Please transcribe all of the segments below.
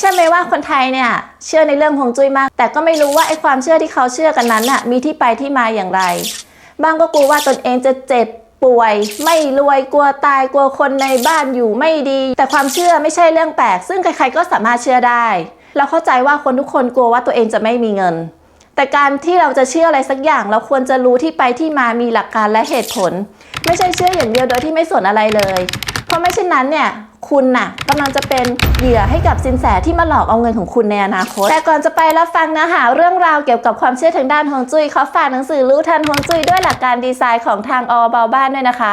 เชื่อไหมว่าคนไทยเนี่ยเชื่อในเรื่องฮวงจุ้ยมาก แต่ก็ไม่รู้ว่าไอ้ความเชื่อที่เขาเชื่อกันนั้นน่ะมีที่ไปที่มาอย่างไร บางก็กลัวว่าตนเองจะเจ็บป่วย ไม่รวยกลัวตายกลัวคนในบ้านอยู่ไม่ดี แต่ความเชื่อไม่ใช่เรื่องแปลก ซึ่งใครๆก็สามารถเชื่อได้ เราเข้าใจว่าคนทุกคนกลัวว่าตัวเองจะไม่มีเงิน แต่การที่เราจะเชื่ออะไรสักอย่าง เราควรจะรู้ที่ไปที่มามีหลักการและเหตุผล ไม่ใช่เชื่ออย่างเดียวโดยที่ไม่สนอะไรเลย เพราะไม่เช่นนั้นเนี่ยคุณน่ะกำลังจะเป็นเหยื่อให้กับสินแสที่มาหลอกเอาเงินของคุณในอนาคต แต่ก่อนจะไปรับฟังนื้อหาเรื่องราวเกี่ยวกับความเชื่อทางด้านฮวงจุ้ยขอฝากหนังสือรู้ทันฮวงจุ้ยด้วยหลักการดีไซน์ของทางอเบาบ้านด้วยนะคะ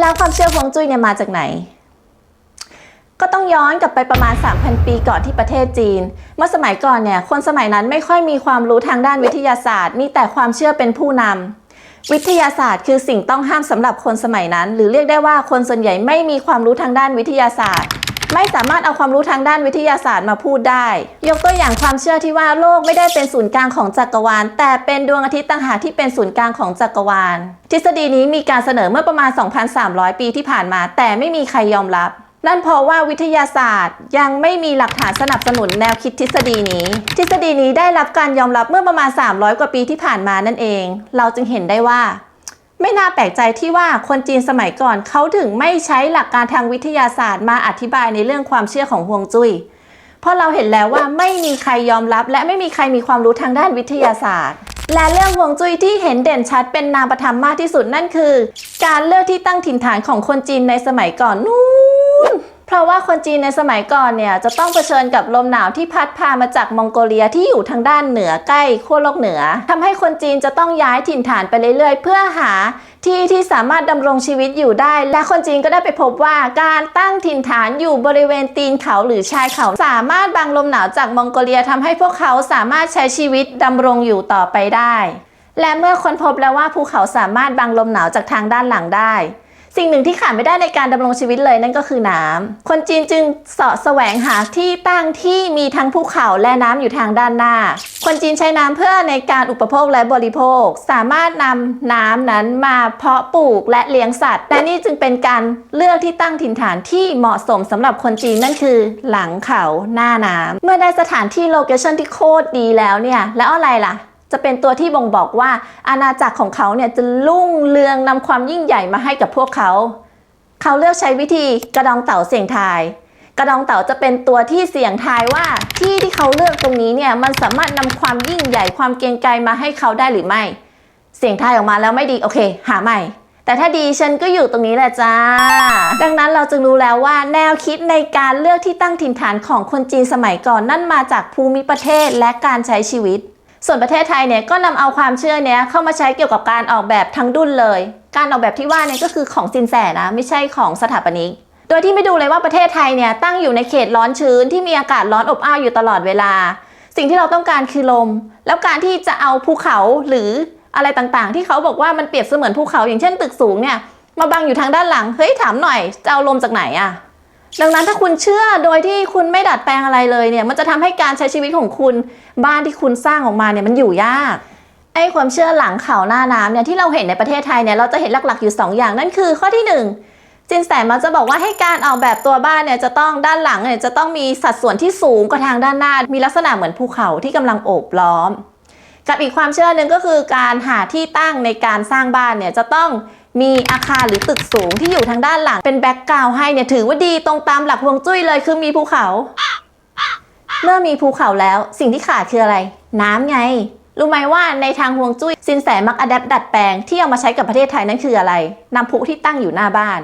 แล้วความเชื่อฮวงจุ้ยเนี่ยมาจากไหนก็ต้องย้อนกลับไปประมาณ 3,000 ปีก่อนที่ประเทศจีน เมื่อสมัยก่อนเนี่ย คนสมัยนั้นไม่ค่อยมีความรู้ทางด้านวิทยาศาสตร์ มีแต่ความเชื่อเป็นผู้นำ วิทยาศาสตร์คือสิ่งต้องห้ามสำหรับคนสมัยนั้น หรือเรียกได้ว่าคนส่วนใหญ่ไม่มีความรู้ทางด้านวิทยาศาสตร์ ไม่สามารถเอาความรู้ทางด้านวิทยาศาสตร์มาพูดได้ ยกตัวอย่างความเชื่อที่ว่าโลกไม่ได้เป็นศูนย์กลางของจักรวาล แต่เป็นดวงอาทิตย์ต่างหากที่เป็นศูนย์กลางของจักรวาล ทฤษฎีนี้มีการเสนอเมื่อประมาณ 2,300 ปีที่ผ่านมา แต่ไม่มีใครยอมรับ นั่นเพราะว่าวิทยาศาสตร์ยังไม่มีหลักฐานสนับสนุนแนวคิดทฤษฎีนี้ ทฤษฎีนี้ได้รับการยอมรับเมื่อประมาณ 300 กว่าปีที่ผ่านมานั่นเอง เราจึงเห็นได้ว่า ไม่น่าแปลกใจที่ว่าคนจีนสมัยก่อนเขาถึงไม่ใช้หลักการทางวิทยาศาสตร์มาอธิบายในเรื่องความเชื่อของฮวงจุ้ยเพราะเราเห็นแล้วว่าไม่มีใครยอมรับ และไม่มีใครมีความรู้ทางด้านวิทยาศาสตร์ และเรื่องฮวงจุ้ยที่เห็นเด่นชัดเป็นนามธรรมมากที่สุดนั่นคือ การเลือกที่ตั้งถิ่นฐานของคนจีนในสมัยก่อนนู้น เพราะว่าคนจีนในสมัยก่อนเนี่ยจะต้องเผชิญกับลมหนาวที่พัดพามาจากมองโกเลียที่อยู่ทางด้านเหนือใกล้ขั้วโลกเหนือทำให้คนจีนจะต้องย้ายถิ่นฐานไปเรื่อยๆ เพื่อหาที่ที่สามารถดำรงชีวิตอยู่ได้ และคนจีนก็ได้ไปพบว่าการตั้งถิ่นฐานอยู่บริเวณตีนเขาหรือชายเขา สามารถบังลมหนาวจากมองโกเลียทำให้พวกเขาสามารถใช้ชีวิตดำรงอยู่ต่อไปได้ และเมื่อค้นพบแล้วว่าภูเขาสามารถบังลมหนาวจากทางด้านหลังได้ สิ่งหนึ่งที่ขาดไม่ได้ในการดำรงชีวิตเลยนั่นก็คือน้ำ คนจีนจึงเสาะแสวงหาที่ตั้งที่มีทั้งภูเขาและน้ำอยู่ทางด้านหน้า คนจีนใช้น้ำเพื่อในการอุปโภคและบริโภค สามารถนำน้ำนั้นมาเพาะปลูกและเลี้ยงสัตว์ และนี่จึงเป็นการเลือกที่ตั้งถิ่นฐานที่เหมาะสมสำหรับคนจีนนั่นคือ หลังเขาหน้าน้ำเมื่อได้สถานที่โลเคชั่นที่โคตรดีแล้วเนี่ยแล้วอะไรล่ะ จะเป็นตัวที่บ่งบอกว่า อาณาจักรของเขาเนี่ยจะรุ่งเรืองนำความยิ่งใหญ่มาให้กับพวกเขา เขาเลือกใช้วิธีกระดองเต่าเสี่ยงทาย กระดองเต่าจะเป็นตัวที่เสี่ยงทายว่าที่ที่เขาเลือกตรงนี้เนี่ยมันสามารถนำความยิ่งใหญ่ความเกรียงไกรมาให้เขาได้หรือไม่ เสี่ยงทายออกมาแล้วไม่ดีโอเค หาใหม่แต่ถ้าดีฉันก็อยู่ตรงนี้แหละจ้า ดังนั้นเราจึงรู้แล้วว่าแนวคิดในการเลือกที่ตั้งถิ่นฐานของคนจีนสมัยก่อนนั่นมาจากภูมิประเทศและการใช้ชีวิต ส่วนประเทศไทยเนี่ยก็นำเอาความเชื่อเนี้ยเข้ามาใช้เกี่ยวกับการออกแบบทั้งดุนเลย การออกแบบที่ว่าเนี่ยก็คือของสินแสนะไม่ใช่ของสถาปนิกโดยที่ไม่ดูเลยว่าประเทศไทยเนี่ยตั้งอยู่ในเขตร้อนชื้นที่มีอากาศร้อนอบอ้าวอยู่ตลอดเวลา สิ่งที่เราต้องการคือลม แล้วการที่จะเอาภูเขาหรืออะไรต่างๆ ที่เขาบอกว่ามันเปรียบเสมือนภูเขาอย่างเช่นตึกสูงเนี่ยมาบังอยู่ทางด้านหลังเฮ้ยถามหน่อยจะเอาลมจากไหนอะ ดังนั้นถ้าคุณเชื่อโดยที่คุณไม่ดัดแปลงอะไรเลยเนี่ย มันจะทำให้การใช้ชีวิตของคุณบ้านที่คุณสร้างออกมาเนี่ยมันอยู่ยากไอ้ความเชื่อหลังเขาหน้าน้ำเนี่ยที่เราเห็นในประเทศไทยเนี่ยเราจะเห็นหลักๆอยู่ 2 อย่างนั่นคือข้อที่ 1 จินแสมักจะบอกว่าให้การออกแบบตัวบ้านเนี่ยจะต้องด้านหลังเนี่ยจะต้องมีสัดส่วนที่สูงกว่าทางด้านหน้า มีลักษณะเหมือนภูเขาที่กำลังโอบล้อม กับอีกความเชื่อหนึ่งก็คือการหาที่ตั้งในการสร้างบ้านเนี่ยจะต้อง มีอาคารหรือตึกสูงที่อยู่ทางด้านหลัง เป็นแบ็กกราวด์ให้เนี่ยถือว่าดีตรงตามหลักฮวงจุ้ยเลยคือมีภูเขา เมื่อมีภูเขาแล้วสิ่งที่ขาดคืออะไร น้ำไง รู้ไหมว่าในทางฮวงจุ้ยสินแสมักอัดแอปดัดแปลงที่เอามาใช้กับประเทศไทยนั่นคืออะไร น้ำพุที่ตั้งอยู่หน้าบ้าน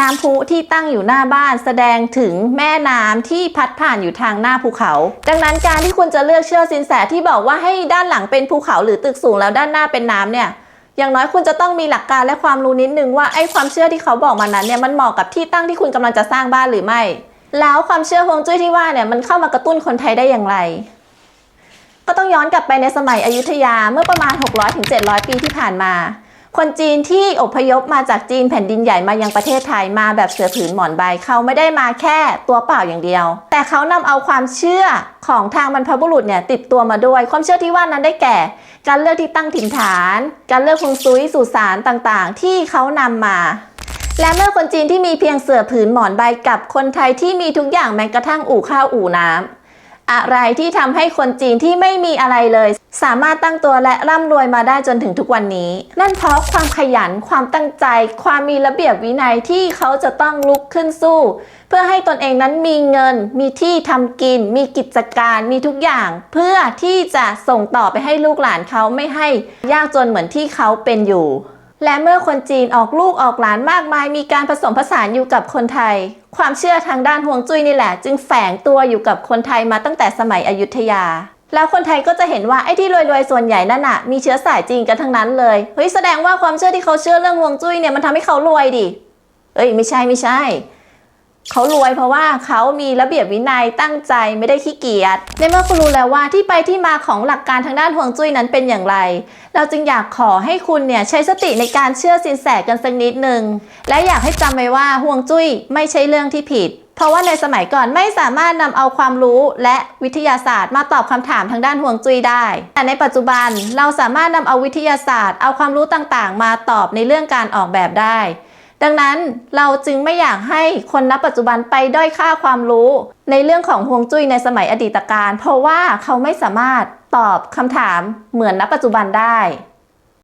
น้ำพุที่ตั้งอยู่หน้าบ้าน แสดงถึงแม่น้ำที่พัดผ่านอยู่ทางหน้าภูเขา ดังนั้นการที่คุณจะเลือกเชื่อสินแสที่บอกว่าให้ด้านหลังเป็นภูเขาหรือตึกสูงแล้วด้านหน้าเป็นน้ำเนี่ย อย่างน้อยคุณจะต้องมีหลักการและความรู้นิดนึงว่าไอ้ความเชื่อที่เขาบอกมานั้นเนี่ยมันเหมาะกับที่ตั้งที่คุณกำลังจะสร้างบ้านหรือไม่ แล้วความเชื่อฮวงจุ้ยที่ว่าเนี่ยมันเข้ามากระตุ้นคนไทยได้อย่างไร ก็ต้องย้อนกลับไปในสมัยอยุธยาเมื่อประมาณ 600-700 ปีที่ผ่านมา คนจีนที่อพยพมาจากจีนแผ่นดินใหญ่มายังประเทศไทยมาแบบเสือผืนหมอนใบเขาไม่ได้มาแค่ตัวเปล่าอย่างเดียว แต่เขานำเอาความเชื่อของทางบรรพบุรุษเนี่ยติดตัวมาด้วย ความเชื่อที่ว่านั้นได้แก่ การเลือกที่ตั้งถิ่นฐาน การเลือกฮวงซุยสุสานต่างๆ ที่เขานำมาและเมื่อคนจีนที่มีเพียงเสือผืนหมอนใบกับคนไทยที่มีทุกอย่างแม้กระทั่งอู่ข้าวอู่น้ำอะไรที่ทำให้คนจีนที่ไม่มีอะไรเลย สามารถตั้งตัวและร่ำรวยมาได้จนถึงทุกวันนี้ นั่นเพราะความขยันความตั้งใจ ความมีระเบียบวินัยที่เขาจะต้องลุกขึ้นสู้ เพื่อให้ตนเองนั้นมีเงิน มีที่ทำกิน มีกิจการมีทุกอย่าง เพื่อที่จะส่งต่อไปให้ลูกหลานเขาไม่ให้ยากจนเหมือนที่เขาเป็นอยู่ และเมื่อคนจีนออกลูกออกหลานมากมาย มีการผสมผสานอยู่กับคนไทย ความเชื่อทางด้านห่วงจุ้ยนี่แหละ จึงแฝงตัวอยู่กับคนไทยมาตั้งแต่สมัยอยุธยา แล้วคนไทยก็จะเห็นว่าไอ้ที่รวยๆส่วนใหญ่นั่นน่ะมีเชื้อสายจีนกันทั้งนั้นเลยเฮ้ยแสดงว่าความเชื่อที่เขาเชื่อเรื่องห่วงจุ้ยเนี่ยมันทำให้เขารวยดิเอ้ยไม่ใช่ไม่ใช่ เขารวยเพราะว่าเขามีระเบียบวินัยตั้งใจไม่ได้ขี้เกียจในเมื่อคุณรู้แล้วว่าที่ไปที่มาของหลักการทางด้านห่วงจุ้ยนั้นเป็นอย่างไร เราจึงอยากขอให้คุณเนี่ยใช้สติในการเชื่อสินแสกันสักนิดหนึ่งและอยากให้จำไว้ว่าห่วงจุ้ยไม่ใช่เรื่องที่ผิด เพราะว่าในสมัยก่อนไม่สามารถนำเอาความรู้และวิทยาศาสตร์มาตอบคำถามทางด้านห่วงจุ้ยได้ แต่ในปัจจุบันเราสามารถนำเอาวิทยาศาสตร์ เอาความรู้ต่างๆ มาตอบในเรื่องการออกแบบได้ ดังนั้นเราจึงไม่อยากให้คนณปัจจุบันไปด้อยค่าความรู้ ในเรื่องของห่วงจุ้ยในสมัยอดีตการ เพราะว่าเขาไม่สามารถตอบคำถามเหมือนณปัจจุบันได้